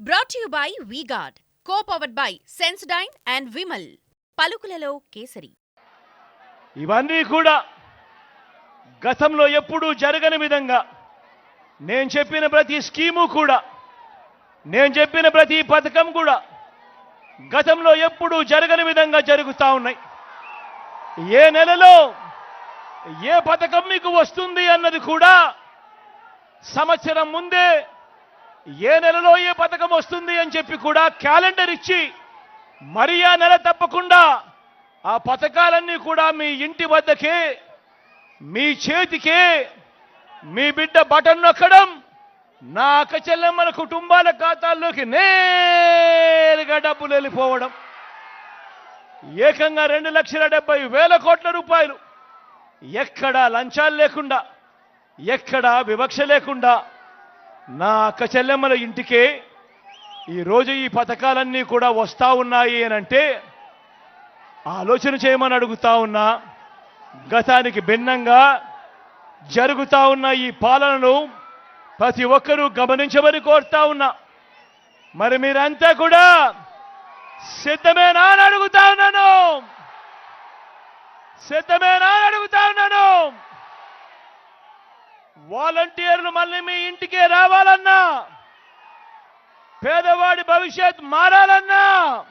Brought you by VGuard co powered by Sensodyne and Vimal పలుకులలో కేసరి. ఇవన్నీ కూడా గతంలో ఎప్పుడూ జరగని విధంగా నేను చెప్పిన ప్రతి స్కీము కూడా నేను చెప్పిన ప్రతి పథకం కూడా గతంలో ఎప్పుడూ జరగని విధంగా జరుగుతూ ఉన్నాయి. ఏ నెలలో ఏ పథకం మీకు వస్తుంది అన్నది కూడా సంవత్సరం ముందే ఏ నెలలో ఏ పథకం వస్తుంది అని చెప్పి కూడా క్యాలెండర్ ఇచ్చి మరి ఆ నెల తప్పకుండా ఆ పథకాలన్నీ కూడా మీ ఇంటి వద్దకే మీ చేతికే మీ బిడ్డ బటన్ నొక్కడం నా అక్కచెల్లెమ్మల కుటుంబాల ఖాతాల్లోకి నేరుగా డబ్బులు వెళ్ళిపోవడం. ఏకంగా రెండు లక్షల డెబ్బై వేల కోట్ల రూపాయలు. ఎక్కడా లంచాలు లేకుండా ఎక్కడా వివక్ష లేకుండా నా అక్క చెల్లెమ్మల ఇంటికే ఈరోజు ఈ పథకాలన్నీ కూడా వస్తా ఉన్నాయి అని అంటే ఆలోచన చేయమని అడుగుతా ఉన్నా గతానికి భిన్నంగా జరుగుతూ ఉన్న ఈ పాలనను ప్రతి ఒక్కరూ గమనించమని కోరుతా ఉన్నా. మరి మీరంతా కూడా సిద్ధమేనా అని అడుగుతా ఉన్నాను. సిద్ధమేనా అని అడుగుతా ఉన్నాను. వాలంటీర్లు మళ్ళీ మీ ఇంటికే రావాలన్నా. పేదవాడి భవిష్యత్ మారాలన్నా.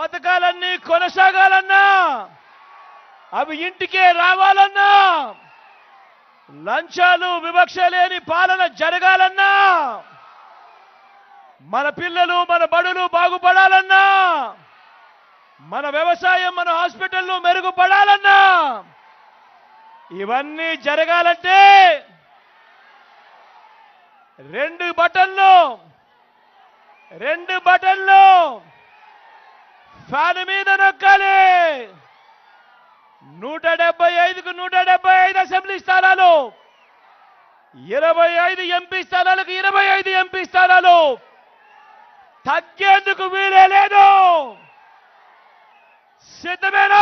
పథకాలన్నీ కొనసాగాలన్నా. అవి ఇంటికే రావాలన్నా. లంచాలు వివక్ష లేని పాలన జరగాలన్నా. మన పిల్లలు మన బడులు బాగుపడాలన్నా. మన వ్యవసాయం మన హాస్పిటల్లు మెరుగుపడాలన్నా. ఇవన్నీ జరగాలంటే రెండు బటన్లు రెండు బటన్లు ఫ్యాన్ మీద నొక్కాలి. నూట డెబ్బై ఐదుకు నూట డెబ్బై ఐదు అసెంబ్లీ స్థానాలు ఇరవై ఐదు ఎంపీ స్థానాలకు ఇరవై ఐదు ఎంపీ స్థానాలు. తగ్గేందుకు వీలే లేదు. సిద్ధమేనా?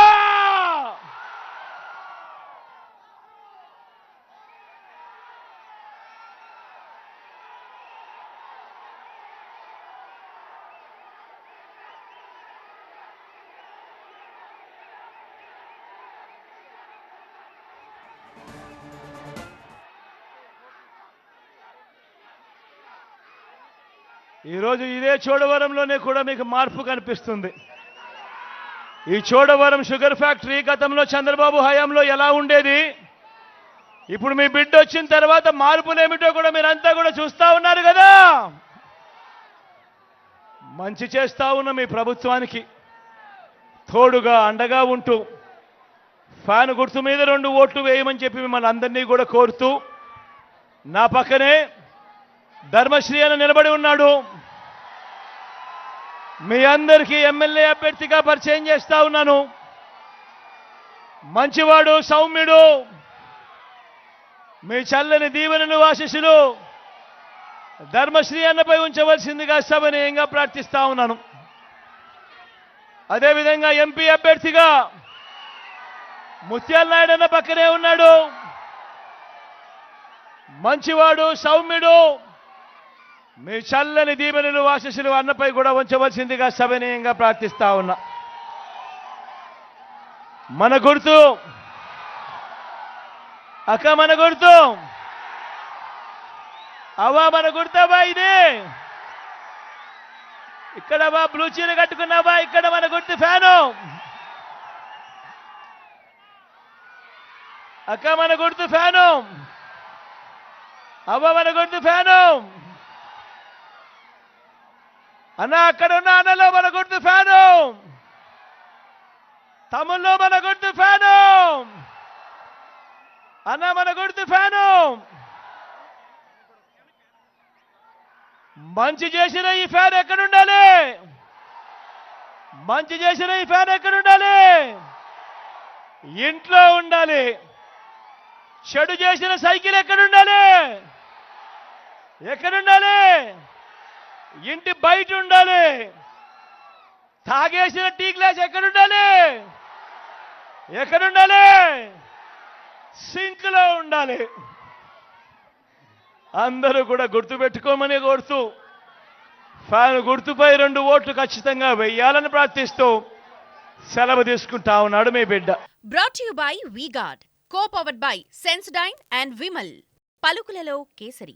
ఈరోజు ఇదే చోడవరంలోనే కూడా మీకు మార్పు కనిపిస్తుంది. ఈ చోడవరం షుగర్ ఫ్యాక్టరీ గతంలో చంద్రబాబు హయాంలో ఎలా ఉండేది? ఇప్పుడు మీ బిడ్డ వచ్చిన తర్వాత మార్పులేమిటో కూడా మీరంతా కూడా చూస్తా ఉన్నారు కదా. మంచి చేస్తా ఉన్న మీ ప్రభుత్వానికి తోడుగా అండగా ఉంటూ ఫ్యాన్ గుర్తు మీద రెండు ఓట్లు వేయమని చెప్పి మిమ్మల్ని అందరినీ కూడా కోరుతూ నా పక్కనే ధర్మశ్రీ అని నిలబడి ఉన్నాడు. మీ అందరికీ ఎమ్మెల్యే అభ్యర్థిగా పరిచయం చేస్తా ఉన్నాను. మంచివాడు సౌమ్యుడు. మీ చల్లని దీవెనలు ఆశీస్సులు ధర్మశ్రీ అన్నపై ఉంచవలసిందిగా సభనీయంగా ప్రార్థిస్తా ఉన్నాను. అదేవిధంగా ఎంపీ అభ్యర్థిగా ముత్యాల నాయుడు అన్న పక్కనే ఉన్నాడు. మంచివాడు సౌమ్యుడు. మీ చల్లని దీవెనలు ఆశీస్సులు అన్నపై కూడా ఉంచవలసిందిగా సభనీయంగా ప్రార్థిస్తా ఉన్నా. మన గుర్తు. అక్క మన గుర్తు. అవ్వా మన గుర్తవా ఇది. ఇక్కడ బా బ్లూ చీర కట్టుకున్నావా ఇక్కడ మన గుర్తు ఫ్యాను. అక్క మన గుర్తు ఫ్యాను. అవ్వ మన గుర్తు ఫ్యాను. అన్న అక్కడ ఉన్న అన్నలో మన గుర్తు ఫ్యాను. తమ్ముల్లో మన గుర్తు ఫ్యాను. అన్న మన గుర్తు ఫ్యాను. మంచి చేసిన ఈ ఫ్యాన్ ఎక్కడుండాలి? మంచి చేసిన ఈ ఫ్యాన్ ఎక్కడుండాలి? ఇంట్లో ఉండాలి. చెడు చేసిన సైకిల్ ఎక్కడుండాలి? ఎక్కడుండాలి? ఇంటి బయట ఉండాలి. తాగేసిన టీ గ్లాస్ ఎక్కడుండాలి? ఎక్కడుండాలి? సింక్లో ఉండాలి. అందరూ కూడా గుర్తుపెట్టుకోమని కోరుతూ ఫ్యాన్ గుర్తుపై రెండు ఓట్లు ఖచ్చితంగా వెయ్యాలని ప్రార్థిస్తూ సెలవు తీసుకుంటా ఉన్నాడు మీ బిడ్డ. Brought you by VGuard co powered by Sensodyne and Vimal పలుకులలో kesari.